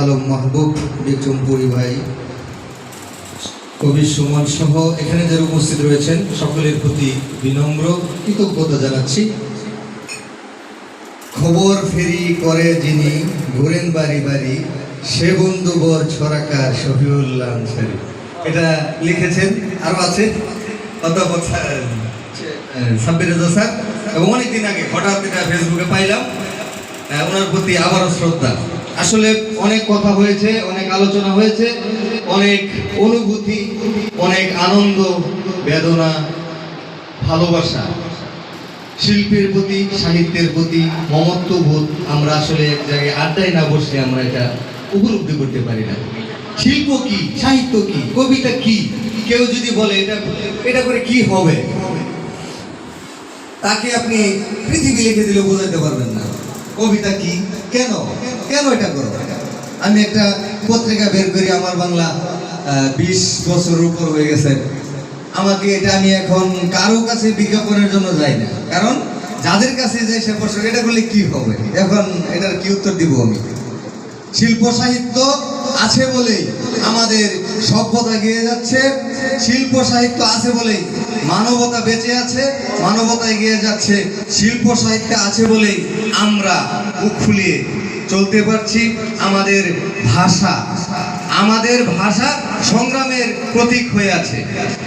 আলম মাহবুব বিক্রমপুরী ভাই। কবি সুমন সহ এখানে যারা উপস্থিত রয়েছেন, সকলের প্রতি বিনম্র কৃতজ্ঞতা জানাচ্ছি। খবর ফেরি করে যিনি ঘুরেন বাড়ি বাড়ি, সে বন্ধু বর ছড়াকার শফিউল্লাহ এটা লিখেছেন, আরও আছে? অধ্যাপক সাব্বির এবং অনেকদিন আগে হঠাৎ এটা ফেসবুকে পাইলাম ওনার প্রতি আবারও শ্রদ্ধা। আসলে অনেক কথা হয়েছে, অনেক আলোচনা হয়েছে, অনেক অনুভূতি, অনেক আনন্দ, বেদনা, ভালোবাসা। শিল্পের প্রতি, সাহিত্যের প্রতি মমত্ববোধ আমরা আসলে এক জায়গায় আড্ডায় না বসে আমরা এটা উপলব্ধি করতে পারি না। শিল্প কি? সাহিত্য কি? কবিতা কি? কেউ যদি বলে, এটা এটা করে কি হবে? তাকে আপনি পৃথিবী লিখে দিলে বোঝাতে পারবেন না। কবিতা কি? কেন? কেন এটা করো? আমি একটা পত্রিকা বের করি, আমার বাংলা বিশ বছর উপর হয়ে গেছে। আমাকে এটা আমি এখন কারও কাছে বিজ্ঞাপনের জন্য যাই না। কারণ যাদের কাছে যাই সে প্রশ্ন, এটা করলে কি হবে? এখন এটার কি উত্তর দিব আমি? শিল্প সাহিত্য আছে বলেই আমাদের সভ্যতা এগিয়ে যাচ্ছে, শিল্প সাহিত্য আছে বলেই মানবতা বেঁচে আছে মানবতা এগিয়ে যাচ্ছে, শিল্প সাহিত্য আছে বলেই আমরা মুখ খুলিয়ে চলতে পারছি আমাদের ভাষা। আমাদের ভাষা সংগ্রামের প্রতীক হয়ে আছে।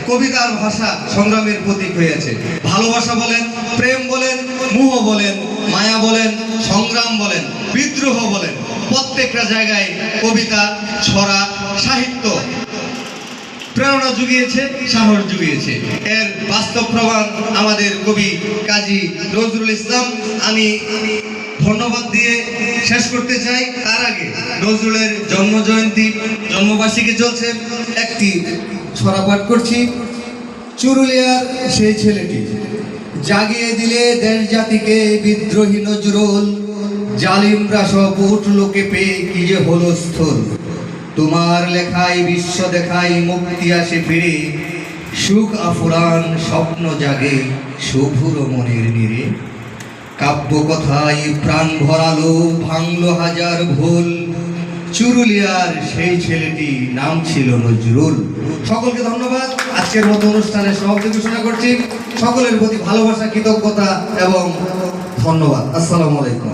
কবিতার ভাষা সংগ্রামের প্রতীক হয়ে আছে। ভালোবাসা বলেন, প্রেম বলেন, মোহ বলেন, মায়া বলেন, সংগ্রাম বলেন, বিদ্রোহ বলেন, প্রত্যেকটা জায়গায় কবিতা, ছড়া সাহিত্য প্রেরণা জুগিয়েছে, সাহস জুগিয়েছে। এর বাস্তব প্রমাণ আমাদের কবি কাজী নজরুল ইসলাম। আমি ধন্যবাদ দিয়ে শেষ করতে চাই। তার আগে নজরুলের জন্ম জয়ন্তী জন্মবার্ষিকী চলছে। একটি ছড়া পাঠ করছি। চুরুলিয়ার সেই ছেলেটি জাগিয়ে দিলে দেশ জাতিকে বিদ্রোহী নজরুল। জালিমরা সব উঠল কেঁপে কি যে হলো স্থল। তোমার লেখায় বিশ্ব দেখাই মুক্তি আসে ফিরে। সুখ আফুরান স্বপ্ন জাগে শুভুর মনের নিরে। কাব্য কথায় প্রাণ ভরালো ভাঙলো হাজার ভুল। চুরুলিয়ার সেই ছেলেটি নাম ছিল নজরুল। সকলকে ধন্যবাদ। আজকের মতো অনুষ্ঠানে সমাপ্তি ঘোষণা করছি। সকলের প্রতি ভালোবাসা, কৃতজ্ঞতা এবং ধন্যবাদ। আসসালামু আলাইকুম।